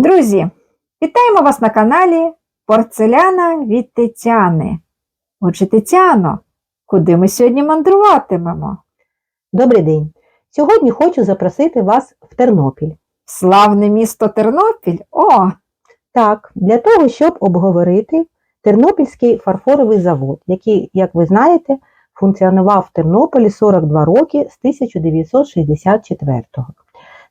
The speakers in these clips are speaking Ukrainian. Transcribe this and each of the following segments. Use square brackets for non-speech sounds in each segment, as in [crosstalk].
Друзі, вітаємо вас на каналі Порцеляна від Тетяни. Отже, Тетяно, куди ми сьогодні мандруватимемо? Добрий день! Сьогодні хочу запросити вас в Тернопіль. Славне місто Тернопіль? О, Так, для того, щоб обговорити Тернопільський фарфоровий завод, який, як ви знаєте, функціонував в Тернополі 42 роки з 1964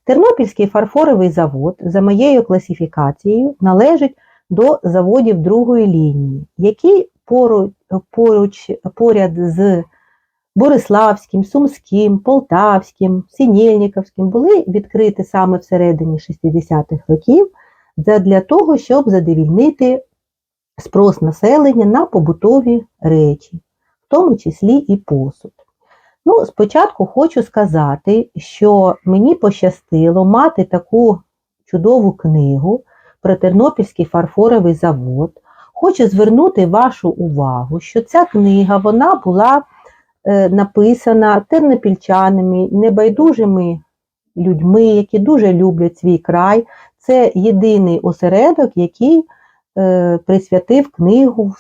Тернопільський фарфоровий завод, за моєю класифікацією, належить до заводів другої лінії, які поруч, поруч, поряд з Бориславським, Сумським, Полтавським, Сінєльніковським були відкриті саме всередині 60-х років для того, щоб задовільнити спрос населення на побутові речі, в тому числі і посуд. Ну, спочатку хочу сказати, що мені пощастило мати таку чудову книгу про Тернопільський фарфоровий завод. Хочу звернути вашу увагу, що ця книга вона була е, написана тернопільчанами, небайдужими людьми, які дуже люблять свій край. Це єдиний осередок, який е, присвятив книгу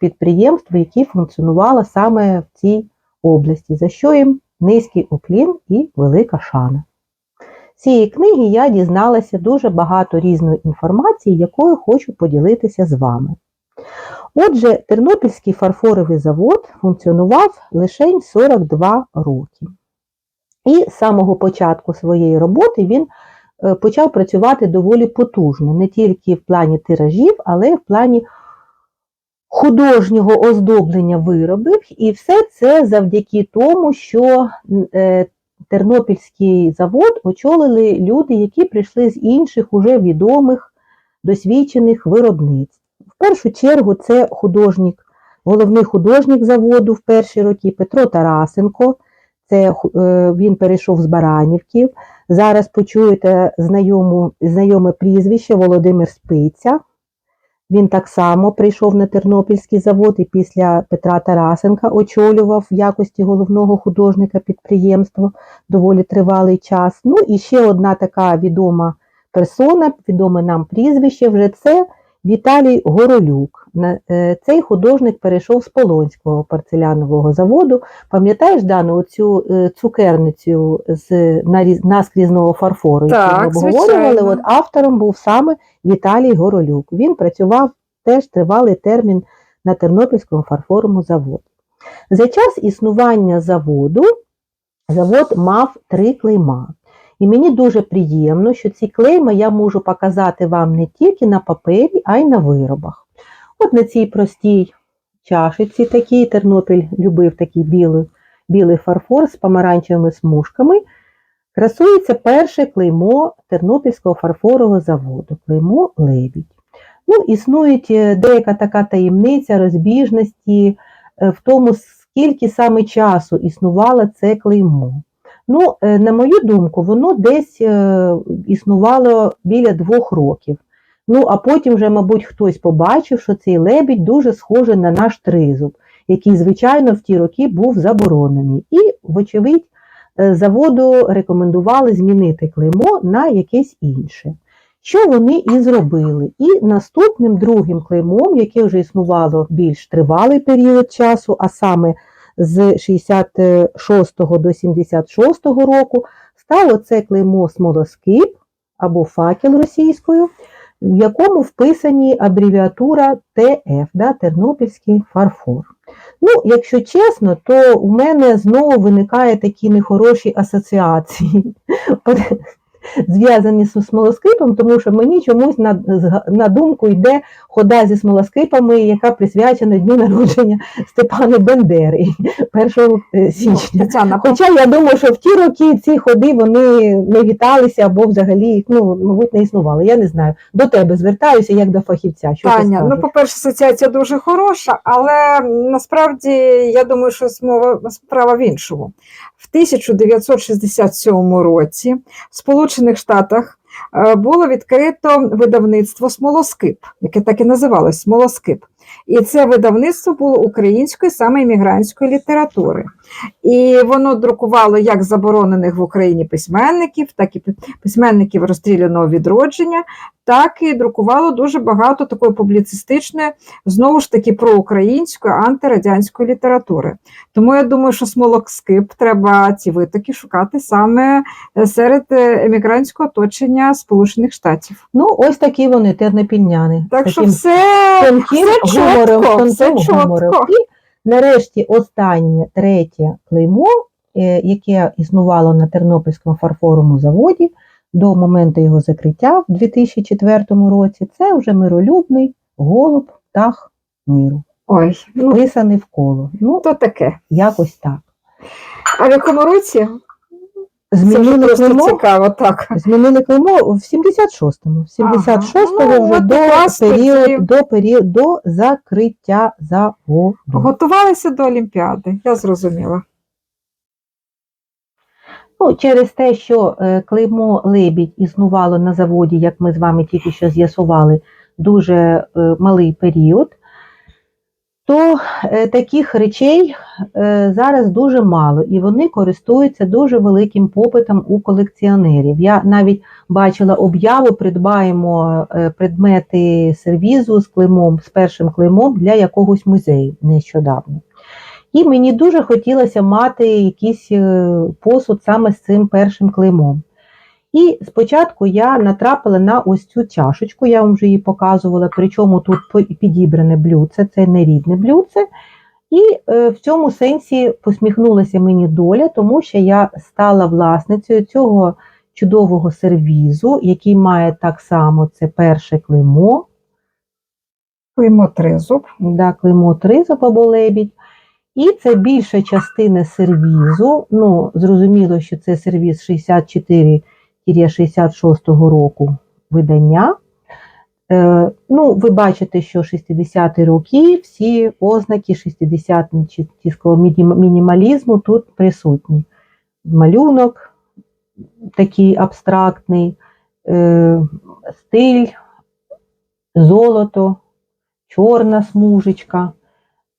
підприємству, яке функціонувало саме в цій області, за що їм низький уклін і велика шана. З цієї книги я дізналася дуже багато різної інформації, якою хочу поділитися з вами. Отже, Тернопільський фарфоровий завод функціонував лише 42 роки. І з самого початку своєї роботи він е, почав працювати доволі потужно, не тільки в плані тиражів, але й в плані художнього оздоблення виробів. І все це завдяки тому, що е, Тернопільський завод очолили люди, які прийшли з інших уже відомих досвідчених виробництв. В першу чергу це художник, головний художник заводу в перші роки Петро Тарасенко. Це е, він перейшов з Баранівків. Зараз почуєте знайому, знайоме прізвище Володимир Спиця. Він так само прийшов на Тернопільський завод і після Петра Тарасенка очолював в якості головного художника підприємство доволі тривалий час. Ну і ще одна така відома персона, відоме нам прізвище, вже це Віталій Горолюк. е, Цей художник перейшов з Полонського порцелянового заводу. Пам'ятаєш, Дану, оцю е, цукерницю з наскрізного фарфору, яку ми обговорювали? От автором був саме Віталій Горолюк. Він працював теж тривалий термін на Тернопільському фарфоровому заводі. За час існування заводу завод мав три клейма. І мені дуже приємно, що ці клейма я можу показати вам не тільки на папері, а й на виробах. От на цій простій чашиці такій Тернопіль любив такий білий, білий фарфор з помаранчевими смужками. Красується перше клеймо Тернопільського фарфорового заводу, клеймо Лебідь. Ну, Існує е, деяка така таємниця розбіжності е, в тому, скільки саме часу існувало це клеймо. Ну, е, на мою думку, воно десь е, існувало біля двох років. Ну, а потім вже, мабуть, хтось побачив, що цей лебідь дуже схожий на наш тризуб, який, звичайно, в ті роки був заборонений. І, вочевидь, е, заводу рекомендували змінити клеймо на якесь інше. Що вони і зробили. І наступним другим клеймом, яке вже існувало більш тривалий період часу, а саме з 66 до 76 року, стало це клеймо смолоскип або факел російською, в якому вписані абревіатура ТФ, да, Тернопільський фарфор. Ну, якщо чесно, то у мене знову виникає такі нехороші асоціації, зв'язані з смолоскипом, тому що мені чомусь на, на думку йде хода зі смолоскипами, яка присвячена дню народження Степана Бендери [laughs] 1 січня. Тетяна, Хоча я думаю, що в ті роки ці ходи вони не віталися або взагалі, ну, мабуть, не існували. Я не знаю. До тебе звертаюся як до фахівця. Що Таня, ну, по-перше, асоціація дуже хороша, але насправді я думаю, що справа в іншому. В 1967 році в Сполучених Штатах е, було відкрито видавництво Смолоскип, яке так і називалось Смолоскип. І це видавництво було української саме іммігрантської літератури. І воно друкувало як заборонених в Україні письменників, так і письменників розстріляного відродження, так і друкувало дуже багато такої публіцистичної, знову ж таки, проукраїнської антирадянської літератури. Тому я думаю, що смолоскип треба ці витоки шукати саме е, серед е, емігрантського оточення Сполучених Штатів. Ну, ось такі вони, тернопільняни. Так що все тонким все гумором, чітко, все чітко. І нарешті останнє, третє клеймо, е, яке існувало на Тернопільському фарфоровому заводі до моменту його закриття в 2004 році, це вже миролюбний голуб, птах миру, ой, ну вписаний в коло. Ну, то таке. якось так. А в якому році? Це Змінили просто клеймо, цікаво, так. змінили клеймо в 76-му. В 76-му Ага. Ну, вже от до період, до період, до закриття заводу. Готувалися до Олімпіади, я зрозуміла. Ну, через те, що е, клеймо лебідь існувало на заводі, як ми з вами тільки що з'ясували, дуже е, малий період, то е, таких речей зараз дуже мало, і вони користуються дуже великим попитом у колекціонерів. Я навіть бачила об'яву, придбаємо предмети сервізу з клеймом, з першим клеймом для якогось музею нещодавно. І мені дуже хотілося мати якийсь е, посуд саме з цим першим клеймом. І спочатку я натрапила на ось цю чашечку, я вам вже її показувала, причому тут підібране блюдце, це не рідне блюдце. І е, в цьому сенсі посміхнулася мені доля, тому що я стала власницею цього чудового сервізу, який має так само це перше клеймо, Клеймо тризуб. да, клеймо тризуб або лебідь. І це більша частина сервізу. Ну, зрозуміло, що це сервіз 64-66 року видання. Е, ну, ви бачите, що 60-ті роки всі ознаки 60-ті мінімалізму тут присутні. Малюнок такий абстрактний, е, стиль, золото, чорна смужечка,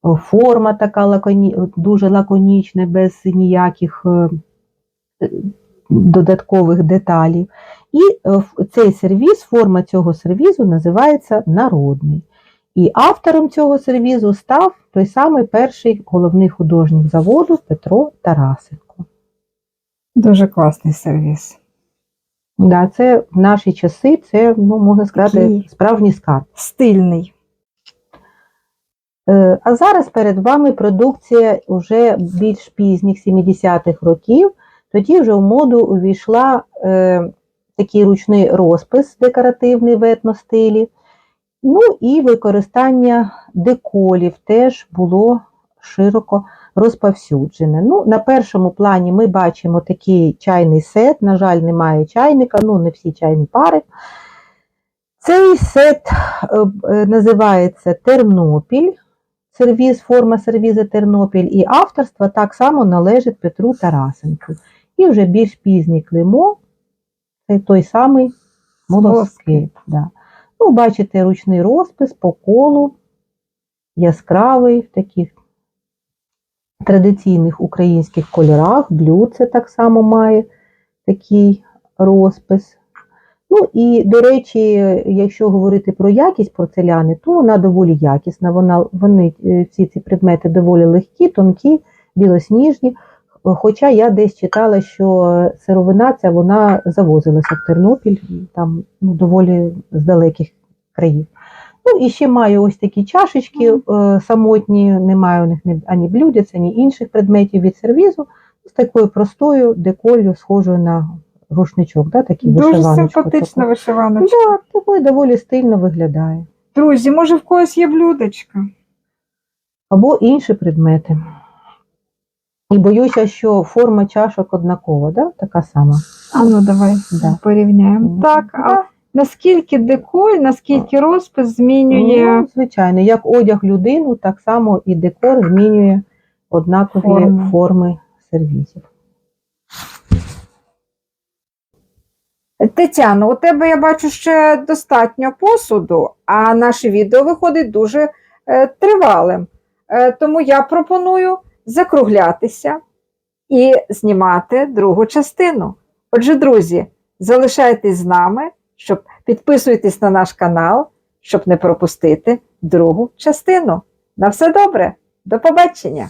форма така лаконі, дуже лаконічна, без ніяких е, е, додаткових деталей. І е, цей сервіз, форма цього сервізу називається народний. І автором цього сервізу став той самий перший головний художник заводу Петро Тарасенко. Дуже класний сервіс. Да, це в наші часи, це, ну, можна сказати, Такий. справжній скарб. Стильний. Е, А зараз перед вами продукція вже більш пізніх 70-х років. Тоді вже в моду увійшла е, такий ручний розпис декоративний в етностилі. Ну і використання деколів теж було широко розповсюджене. Ну, на першому плані ми бачимо такий чайний сет. На жаль, немає чайника, ну не всі чайні пари. Цей сет е, е, називається Тернопіль сервіз, форма сервіза Тернопіль і авторство так само належить Петру Тарасенку. І вже більш пізній клеймо, це той самий молоскип. Да. Ну, бачите, ручний розпис по колу, яскравий в таких традиційних українських кольорах, блюдце так само має такий розпис. Ну і, до речі, якщо говорити про якість порцеляни, то вона доволі якісна. Вона, вони, е, всі ці предмети доволі легкі, тонкі, білосніжні. Хоча я десь читала, що сировина ця вона завозилася в Тернопіль, там ну, доволі з далеких країв. Ну і ще маю ось такі чашечки е, самотні, немає у них ні, ані блюдець, ані інших предметів від сервізу, з такою простою деколью, схожою на рушничок, да, такий Дуже вишиваночку симпатична таку. вишиваночка. Да, такою доволі стильно виглядає. Друзі, може в когось є блюдечка? Або інші предмети. І боюся, що форма чашок однакова, да? така сама. А ну давай Да. порівняємо. Так, а наскільки деколь, наскільки розпис змінює Ну, звичайно, як одяг людину, так само і декор змінює однакові Форми. форми сервізів. Тетяно, у тебе я бачу ще достатньо посуду, а наше відео виходить дуже е, тривалим. Е, тому я пропоную закруглятися і знімати другу частину. Отже, друзі, залишайтесь з нами, щоб підписуйтесь на наш канал, щоб не пропустити другу частину. На все добре, до побачення!